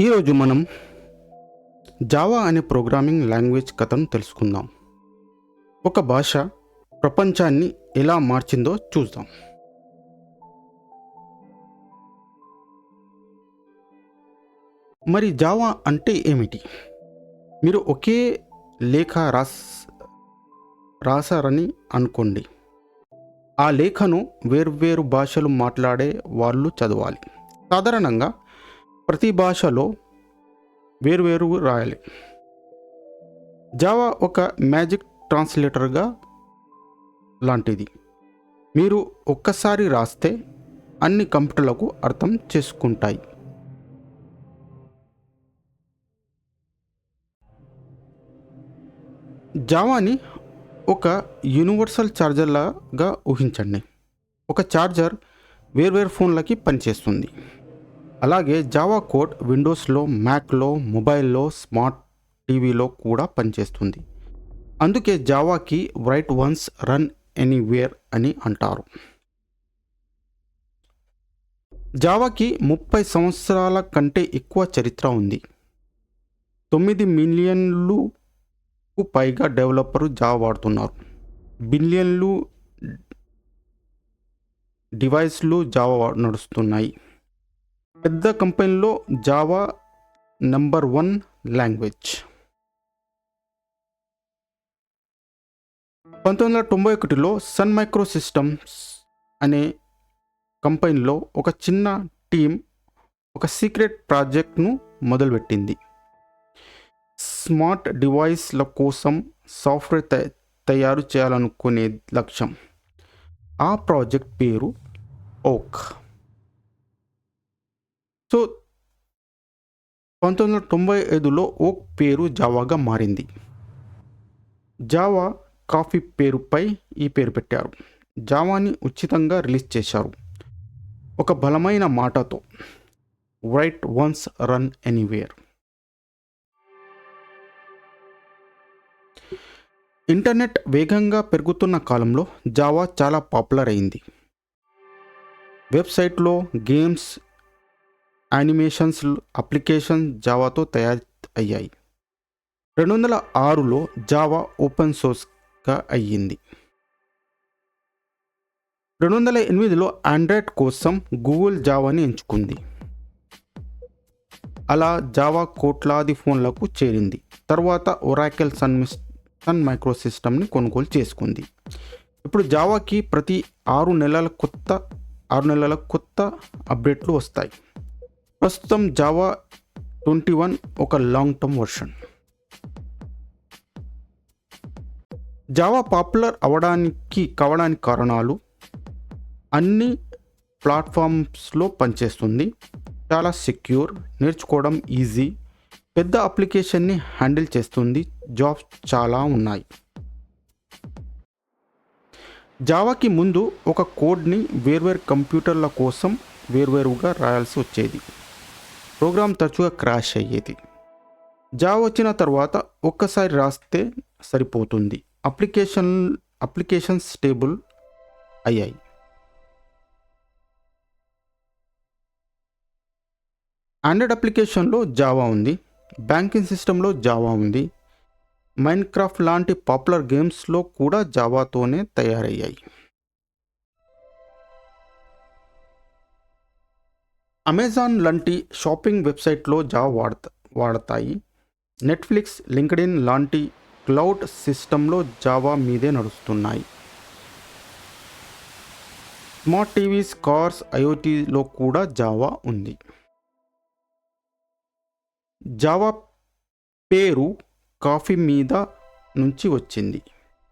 ఈరోజు మనం జావా అనే ప్రోగ్రామింగ్ లాంగ్వేజ్ కథను తెలుసుకుందాం. ఒక భాష ప్రపంచాన్ని ఎలా మార్చిందో చూద్దాం. మరి జావా అంటే ఏమిటి? మీరు ఒకే లేఖ రాస్ రాశారని అనుకోండి. ఆ లేఖను వేర్వేరు భాషలు మాట్లాడే వాళ్ళు చదవాలి. సాధారణంగా ప్రతి భాషలో వేరువేరు రాయాలి. జావా ఒక మ్యాజిక్ ట్రాన్స్లేటర్గా లాంటిది. మీరు ఒక్కసారి రాస్తే అన్ని కంప్యూటర్లకు అర్థం చేసుకుంటాయి. జావాని ఒక యూనివర్సల్ ఛార్జర్లాగా ఊహించండి. ఒక ఛార్జర్ వేర్వేరు ఫోన్లకి పనిచేస్తుంది. అలాగే జావా కోడ్ విండోస్లో మ్యాక్లో మొబైల్లో స్మార్ట్ టీవీలో కూడా పనిచేస్తుంది. అందుకే జావాకి రైట్ వన్స్ రన్ ఎనీవేర్ అని అంటారు. జావాకి ముప్పై సంవత్సరాల కంటే ఎక్కువ చరిత్ర ఉంది. తొమ్మిది మిలియన్లు పైగా డెవలపరు జావా వాడుతున్నారు. బిలియన్లు డివైస్లు జావా నడుస్తున్నాయి. పెద్ద కంపెనీలో జావా నంబర్ వన్ లాంగ్వేజ్. పంతొమ్మిది వందల తొంభై ఒకటిలో సన్ మైక్రో సిస్టమ్స్ అనే కంపెనీలో ఒక చిన్న టీం ఒక సీక్రెట్ ప్రాజెక్ట్ను మొదలుపెట్టింది. స్మార్ట్ డివైస్ల కోసం సాఫ్ట్వేర్ తయ- తయారు చేయాలనుకునే లక్ష్యం. ఆ ప్రాజెక్ట్ పేరు ఓక్. సో పంతొమ్మిది వందల తొంభై ఐదులో ఓక్ పేరు జావాగా మారింది. జావా కాఫీ పేరుపై ఈ పేరు పెట్టారు. జావాని ఉచితంగా రిలీజ్ చేశారు. ఒక బలమైన మాటతో write once run anywhere internet వేగంగా పెరుగుతున్న కాలంలో జావా చాలా పాపులర్ అయింది. వెబ్సైట్లో గేమ్స్ యానిమేషన్స్ అప్లికేషన్ జావాతో తయారు అయ్యాయి. రెండు వందల ఆరులో జావా ఓపెన్ సోర్స్గా అయ్యింది. రెండు వందల ఎనిమిదిలో ఆండ్రాయిడ్ కోసం గూగుల్ జావాని ఎంచుకుంది. అలా జావా కోట్లాది ఫోన్లకు చేరింది. తర్వాత ఒరాకెల్ సన్ సన్ మైక్రో సిస్టమ్ని కొనుగోలు చేసుకుంది. ఇప్పుడు జావాకి ప్రతి ఆరు నెలల కొత్త ఆరు నెలల కొత్త అప్డేట్లు వస్తాయి. ప్రస్తుతం జావా ట్వంటీ వన్ ఒక long term version. Java popular అవడానికి కావడానికి కారణాలు అన్ని ప్లాట్ఫామ్స్లో పనిచేస్తుంది. చాలా సెక్యూర్ నేర్చుకోవడం ఈజీ పెద్ద అప్లికేషన్ని హ్యాండిల్ చేస్తుంది జాబ్స్ చాలా ఉన్నాయి. జావాకి ముందు ఒక కోడ్ని వేర్వేరు కంప్యూటర్ల కోసం వేర్వేరుగా రాయాల్సి వచ్చేది. ప్రోగ్రామ్ తరచుగా క్రాష్ అయ్యేది. జావా వచ్చిన తర్వాత ఒక్కసారి రాస్తే సరిపోతుంది. అప్లికేషన్ అప్లికేషన్ స్టేబుల్ అయ్యాయి. ఆండ్రాయిడ్ అప్లికేషన్లో జావా ఉంది. బ్యాంకింగ్ సిస్టంలో జావా ఉంది. మైన్క్రాఫ్ట్ లాంటి పాపులర్ గేమ్స్లో కూడా జావాతోనే తయారయ్యాయి. అమెజాన్ లాంటి షాపింగ్ వెబ్సైట్లో జావా వాడత వాడతాయి. నెట్ఫ్లిక్స్ లింక్డ్ఇన్ లాంటి క్లౌడ్ సిస్టంలో జావా మీదే నడుస్తున్నాయి. స్మార్ట్ టీవీస్ కార్స్ ఐఓటీలో కూడా జావా ఉంది. జావా పేరు కాఫీ మీద నుంచి వచ్చింది.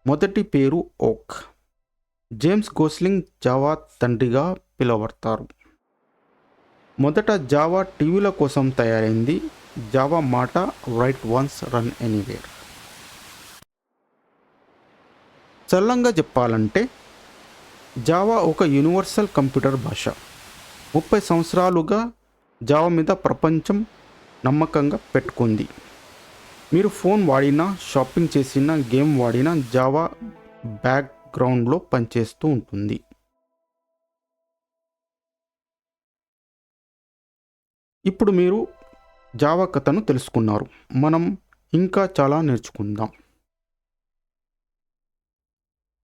మొదటి పేరు ఓక్. జేమ్స్ గోస్లింగ్ జావా తండ్రిగా పిలువబడతారు. మొదట జావా టీవీల కోసం తయారైంది. జావా మాట రైట్ వన్స్ రన్ ఎనీవేర్. సరళంగా చెప్పాలంటే జావా ఒక యూనివర్సల్ కంప్యూటర్ భాష. ముప్పై సంవత్సరాలుగా జావా మీద ప్రపంచం నమ్మకంగా పెట్టుకుంది. మీరు ఫోన్ వాడినా షాపింగ్ చేసిన గేమ్ వాడినా జావా బ్యాక్గ్రౌండ్లో పనిచేస్తూ ఉంటుంది. ఇప్పుడు మీరు జావా కథను తెలుసుకున్నారు. మనం ఇంకా చాలా నేర్చుకుందాం.